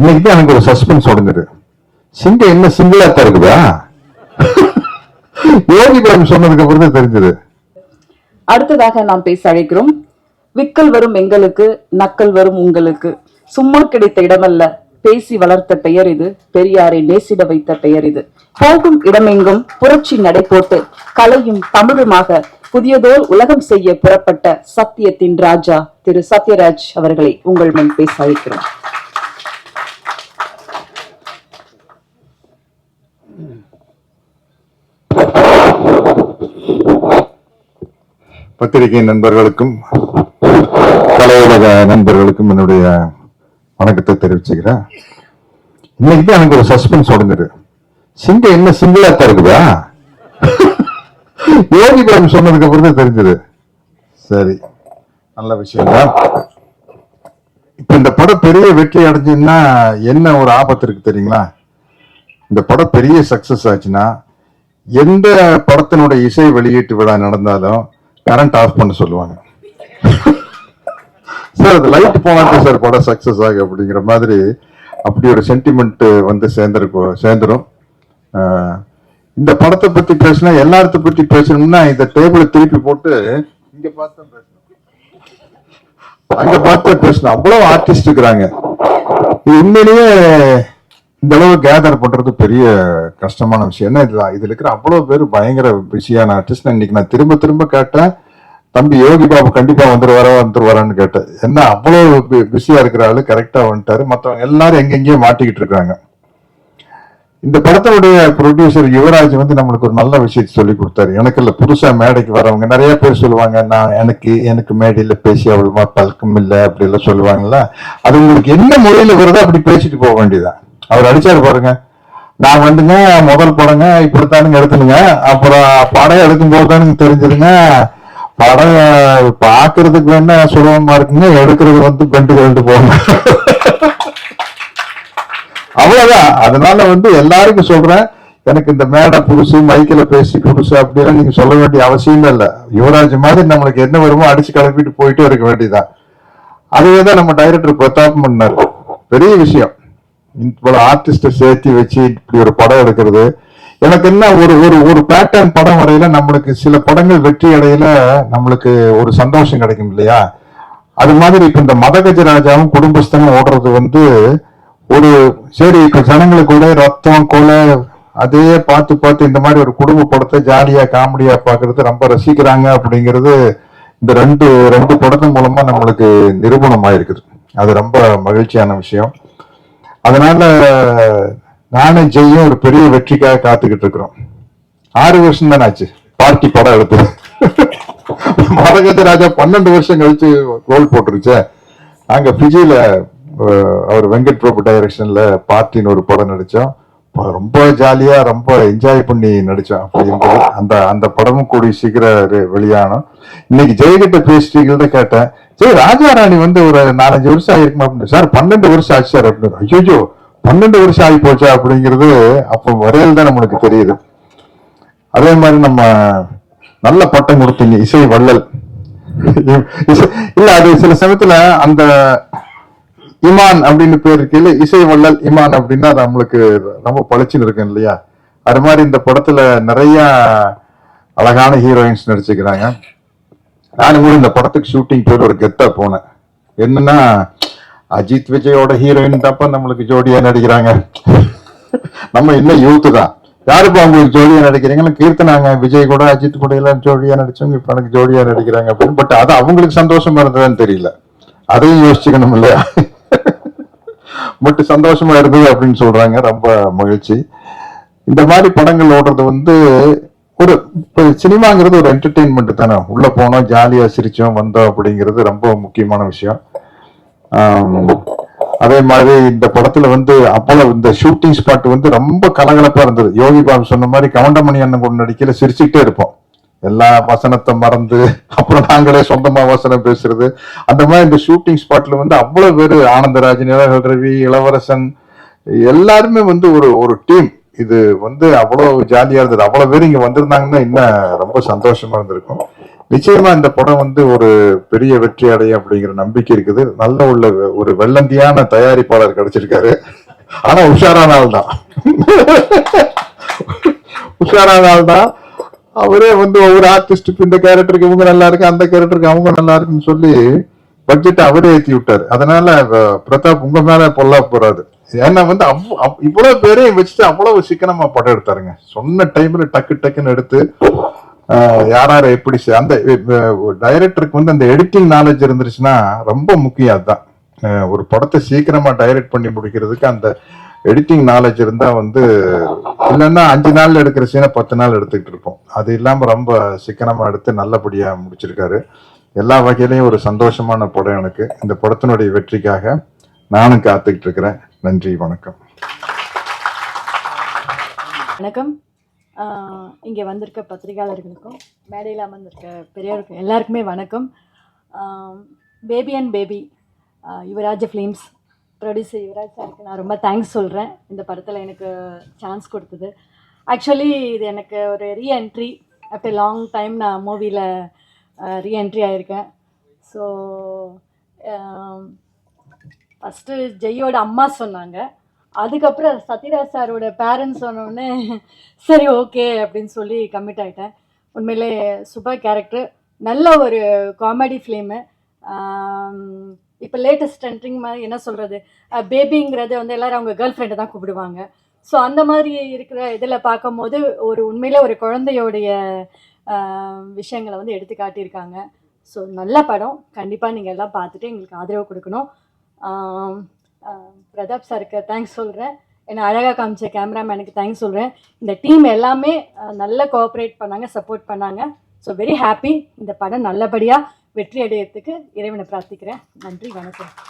இன்னைக்கு தான் எனக்கு ஒரு சஸ்பென்ஸ் உடஞ்சிரு சிங்க என்ன சிங்கிளா தான் இருக்குதா யோகி பாபு சொன்னதுக்கு அப்புறம் தான் தெரிஞ்சது. அடுத்ததாக நாம் பேச அழைக்கிறோம். விக்கல் வரும் எங்களுக்கு நக்கல் வரும் உங்களுக்கு. சும்மா கிடைத்த இடமல்ல. பேசி வளர்த்த பெயர் இது. பெரியாரை நேசிட வைத்த பெயர் இது. போகும் இடமெங்கும் புரட்சி நடை போட்டு கலையும் தமிழுமாக புதியதோர் உலகம் செய்ய புறப்பட்ட சத்தியத்தின் ராஜா திரு சத்யராஜ் அவர்களை உங்கள் முன் பேச அழைக்கிறோம். பத்திரிகை நண்பர்களுக்கும் கலையுலக நண்பர்களுக்கும் என்னுடைய வணக்கத்தை தெரிவிச்சுக்கிறேன். இன்னைக்கு தான் எனக்கு ஒரு சஸ்பென்ஸ் உடஞ்சிரு சிங்கம் என்ன சிங்கிளா தான் இருக்குதா? யோகி படம் சொன்னதுக்கு அப்புறம் தான் தெரிஞ்சது. சரி நல்ல விஷயம் தான். இப்ப இந்த படம் பெரிய வெற்றி அடைஞ்சுன்னா என்ன ஒரு ஆபத்து இருக்கு தெரியுங்களா? இந்த படம் பெரிய சக்சஸ் ஆச்சுன்னா எந்த படத்தினுடைய இசை வெளியீட்டு விழா நடந்தாலும் கரண்ட் ஆஃப் பண்ண சொல்லுவாங்க. சார் அது லைட் போனாதான் சார் படம் சக்ஸஸ் ஆகும் அப்படிங்கிற மாதிரி அப்படி ஒரு சென்டிமெண்ட் வந்து சேர்ந்துருக்கும் சேர்ந்துரும். இந்த படத்தை பத்தி பேசினா எல்லாத்த பத்தி பேசணும்னா இந்த டேபிளை திருப்பி போட்டு இங்க பார்த்தா பேசணும். அங்க பார்த்தா பேசணும். அவ்வளவு ஆர்டிஸ்ட் இருக்கிறாங்க உண்மையிலேயே இந்த அளவு கேதர் பண்றது பெரிய கஷ்டமான விஷயம். என்ன இதுல இதுல இருக்கிற அவ்வளவு பேர் பயங்கர பிஸியான ஆர்டிஸ்ட் இன்னைக்கு நான் திரும்ப திரும்ப கேட்டேன். தம்பி யோகி பாபு கண்டிப்பா வந்துருவாரா வந்துருவாரான்னு கேட்டேன். என்ன அவ்வளவு பிஸியா இருக்கிற ஆளு கரெக்டா வந்துட்டாரு. மத்தவங்க எல்லாரும் எங்கெங்கேயோ மாட்டிக்கிட்டு இருக்காங்க. இந்த படத்தோடைய ப்ரொடியூசர் யுவராஜ் வந்து நம்மளுக்கு ஒரு நல்ல விஷயத்தை சொல்லி கொடுத்தாரு. எனக்கு இல்லை புதுசா மேடைக்கு வரவங்க நிறைய பேர் சொல்லுவாங்க நான் எனக்கு எனக்கு மேடையில் பேசி அவ்வளோமா பழக்கம் இல்லை அப்படி எல்லாம் சொல்லுவாங்கல்ல. அது உங்களுக்கு என்ன மொழியில் வருதோ அப்படி பேசிட்டு போக வேண்டியதான் அவர் அடிச்சாரு பாருங்க. நான் வந்துங்க முதல் படங்க இப்படித்தானுங்க எடுத்துனுங்க. அப்புறம் படம் எடுக்கும் போது தானுங்க தெரிஞ்சதுங்க படம் பாக்குறதுக்கு வேணா சுலபமா இருக்குங்க எடுக்கிறது வந்து பெண்டு கண்டு போகணும் அவ்வளவுதான். அதனால வந்து எல்லாருக்கும் சொல்றேன் எனக்கு இந்த மேடை புதுசு மைக்கில பேசி புதுசு அப்படிலாம் நீங்க சொல்ல வேண்டிய அவசியமே இல்லை. யுவராஜ் மாதிரி நம்மளுக்கு என்ன வருமோ அடிச்சு கிளப்பிட்டு போயிட்டே இருக்க வேண்டியதுதான். அதுவே தான் நம்ம டைரக்டர் பிரதாப் பண்ணார் பெரிய விஷயம். இவ்வளவு ஆர்டிஸ்ட சேர்த்து வச்சு இப்படி ஒரு படம் எடுக்கிறது. எனக்கு என்ன ஒரு ஒரு ஒரு பேட்டர்ன் படம் வரையில நம்மளுக்கு சில படங்கள் வெற்றி அடையில நம்மளுக்கு ஒரு சந்தோஷம் கிடைக்கும் இல்லையா? அது மாதிரி இப்ப இந்த மதகஜராஜாவும் குடும்பஸ்தனும் ஓடுறது வந்து ஒரு சரி இப்ப கூட ரத்தம் கொலை அதே பார்த்து பார்த்து இந்த மாதிரி ஒரு குடும்ப படத்தை ஜாலியா காமெடியா பாக்குறது ரொம்ப ரசிக்கிறாங்க அப்படிங்கிறது இந்த ரெண்டு ரெண்டு படத்தின் மூலமா நம்மளுக்கு நிரூபணம் ஆயிருக்குது அது ரொம்ப மகிழ்ச்சியான விஷயம். அதனால நானும் ஜெய்யும் ஒரு பெரிய வெற்றிக்காக காத்துக்கிட்டு இருக்கிறோம். ஆறு வருஷம் தானே ஆச்சு? பார்ட்டி படம் எடுத்து மரகத ராஜா பன்னெண்டு வருஷம் கழிச்சு ரோல் போட்டுருச்சே. அங்க பிஜியில அவர் வெங்கட் பிரபு டைரக்ஷன்ல பார்ட்டின்னு ஒரு படம் நடிச்சோம். ரொம்ப ஜாலியா ரொம்ப என்ஜாய் பண்ணி நடிச்சோம் அப்படி அந்த அந்த படமும் கூடி சீக்கிரம் வெளியானோம். இன்னைக்கு ஜெயகிட்ட பேசிட்டு கேட்டேன். சரி ராஜா ராணி வந்து ஒரு நாலஞ்சு வருஷம் ஆயிருக்குமா அப்படின்னு. சார் பன்னெண்டு வருஷம் ஆச்சு சார் அப்படின்னு. ஐயோ பன்னெண்டு வருஷம் ஆகி போச்சா அப்படிங்கிறது அப்போ வரையில் தான் நம்மளுக்கு தெரியுது. அதே மாதிரி நம்ம நல்ல பட்டம் கொடுத்தீங்க இசை வள்ளல். இசை- இல்ல அது சில சமயத்துல அந்த இமான் அப்படின்னு பேர் இருக்கையில இசை வள்ளல் இமான் அப்படின்னா நம்மளுக்கு ரொம்ப பளிச்சுன்னு இருக்கும் இல்லையா? அது மாதிரி இந்த படத்துல நிறைய அழகான ஹீரோயின்ஸ் நடிச்சுக்கிறாங்க நானும் கூட இந்த படத்துக்கு ஷூட்டிங் போய் ஒரு கெத்தா போனேன். என்னன்னா அஜித் விஜயோட ஹீரோயின் தாப்பா நம்மளுக்கு ஜோடியா நடிக்கிறாங்க. நம்ம இன்னும் யூத்து தான். யாருப்பா அவங்களுக்கு ஜோடியா நடிக்கிறீங்கன்னு கீர்த்தனாங்க விஜய் கூட அஜித் கூட எல்லாம் ஜோடியா நடிச்சவங்க இப்ப எனக்கு ஜோடியா நடிக்கிறாங்க அப்படின்னு. பட் அது அவங்களுக்கு சந்தோஷமா இருந்ததுன்னு தெரியல. அதையும் யோசிச்சுக்கணும் இல்லையா? பட் சந்தோஷமா இருந்தது அப்படின்னு சொல்றாங்க. ரொம்ப மகிழ்ச்சி. இந்த மாதிரி படங்கள் ஓடுறது வந்து ஒரு இப்போ சினிமாங்கிறது ஒரு என்டர்டெயின்மெண்ட் தானே. உள்ள போனோம் ஜாலியா சிரிச்சோம் வந்தோம் அப்படிங்கிறது ரொம்ப முக்கியமான விஷயம். அதே மாதிரி இந்த படத்துல வந்து அவ்வளவு இந்த ஷூட்டிங் ஸ்பாட் வந்து ரொம்ப கலகலப்பா இருந்தது. யோகி பாபு சொன்ன மாதிரி கவண்டமணி அண்ணன் கொண்டு நடிக்கையில சிரிச்சுக்கிட்டே இருப்போம். எல்லா வசனத்தை மறந்து அப்புறம் நாங்களே சொந்தமா வசனம் பேசுறது. அந்த மாதிரி இந்த ஷூட்டிங் ஸ்பாட்ல வந்து அவ்வளவு பேரு ஆனந்தராஜன் இளவல் ரவி இளவரசன் எல்லாருமே வந்து ஒரு ஒரு டீம் இது வந்து அவ்வளவு ஜாலியா இருந்தது. அவ்வளவு பேர் இங்க வந்திருந்தாங்கன்னா இன்னும் ரொம்ப சந்தோஷமா இருந்திருக்கும். நிச்சயமா இந்த படம் வந்து ஒரு பெரிய வெற்றி அடையும் அப்படிங்கிற நம்பிக்கை இருக்குது. நல்ல உள்ள ஒரு வெள்ளந்தியான தயாரிப்பாளர் கிடைச்சிருக்காரு. ஆனா உஷாரான ஆள் தான் உஷாரான ஆள் தான் அவரே வந்து ஒவ்வொரு ஆர்டிஸ்டுக்கு இந்த கேரக்டருக்கு இவங்க நல்லா இருக்கு அந்த கேரக்டருக்கு அவங்க நல்லா இருக்குன்னு சொல்லி பட்ஜெட் அவரே ஏத்தி விட்டாரு. அதனால பிரதாப் உங்க மேல பொல்லா போறாரு. ஏன்னா வந்து அவ்- இவ்வளவு பேரையும் வச்சுட்டு அவ்வளவு சிக்கனமா படம் எடுத்தாருங்க. சொன்ன டைம்ல டக்கு டக்குன்னு எடுத்து ஆஹ் யார் யார் எப்படி அந்த டைரக்டருக்கு வந்து அந்த எடிட்டிங் நாலேஜ் இருந்துருச்சுன்னா ரொம்ப முக்கியம் அதுதான். ஒரு படத்தை சீக்கிரமா டைரக்ட் பண்ணி முடிக்கிறதுக்கு அந்த எடிட்டிங் நாலேஜ் இருந்தா வந்து இல்லைன்னா அஞ்சு நாள்ல எடுக்கிற சீனை பத்து நாள் எடுத்துக்கிட்டு இருப்போம். அது இல்லாம ரொம்ப சிக்கனமா எடுத்து நல்லபடியா முடிச்சிருக்காரு. எல்லா வகையிலையும் ஒரு சந்தோஷமான படம் எனக்கு. இந்த படத்தினுடைய வெற்றிக்காக நானும் காத்துக்கிட்டு இருக்கிறேன். நன்றி வணக்கம். வணக்கம். இங்கே வந்திருக்க பத்திரிகையாளர்களுக்கும் மேடையில் அமர்ந்திருக்க பெரியவருக்கும் எல்லாருக்குமே வணக்கம். Baby and baby Yuvraj films producer Yuvraj சாருக்கு நான் ரொம்ப தேங்க்ஸ் சொல்கிறேன் இந்த படத்தில் எனக்கு சான்ஸ் கொடுத்தது. ஆக்சுவலி இது எனக்கு ஒரு ரீஎன்ட்ரி ஆஃப்டர் லாங் டைம் நான் மூவியில் ரீஎன்ட்ரி ஆகியிருக்கேன் ஸோ ஃபஸ்ட்டு ஜெய்யோட அம்மா சொன்னாங்க. அதுக்கப்புறம் சத்யராஜ் சாரோட பேரண்ட்ஸ் சொன்னோடனே சரி ஓகே அப்படின்னு சொல்லி கமிட் ஆகிட்டேன் உண்மையிலே சூப்பர் கேரக்டர் நல்ல ஒரு காமெடி ஃபிலிமு இப்போ லேட்டஸ்ட் ட்ரெண்டிங் மாதிரி என்ன சொல்கிறது பேபிங்கிறது வந்து எல்லோரும் அவங்க கேர்ள் ஃப்ரெண்டை தான் கூப்பிடுவாங்க. ஸோ அந்த மாதிரி இருக்கிற இதில் பார்க்கும்போது ஒரு உண்மையில் ஒரு குழந்தையோடைய விஷயங்களை வந்து எடுத்து காட்டியிருக்காங்க. ஸோ நல்ல படம். கண்டிப்பாக நீங்கள் எல்லாம் பார்த்துட்டு எங்களுக்கு ஆதரவு கொடுக்கணும். பிரதாப் சாருக்கு தேங்க்ஸ் சொல்கிறேன் என்னை அழகாக காமிச்ச கேமராமேனுக்கு தேங்க்ஸ் சொல்கிறேன் இந்த டீம் எல்லாமே நல்லா நல்ல கோஆப்ரேட் பண்ணாங்க சப்போர்ட் பண்ணாங்க. ஸோ வெரி ஹாப்பி இந்த படம் நல்லபடியாக வெற்றி அடையறதுக்கு இறைவனை பிரார்த்திக்கிறேன். நன்றி வணக்கம்.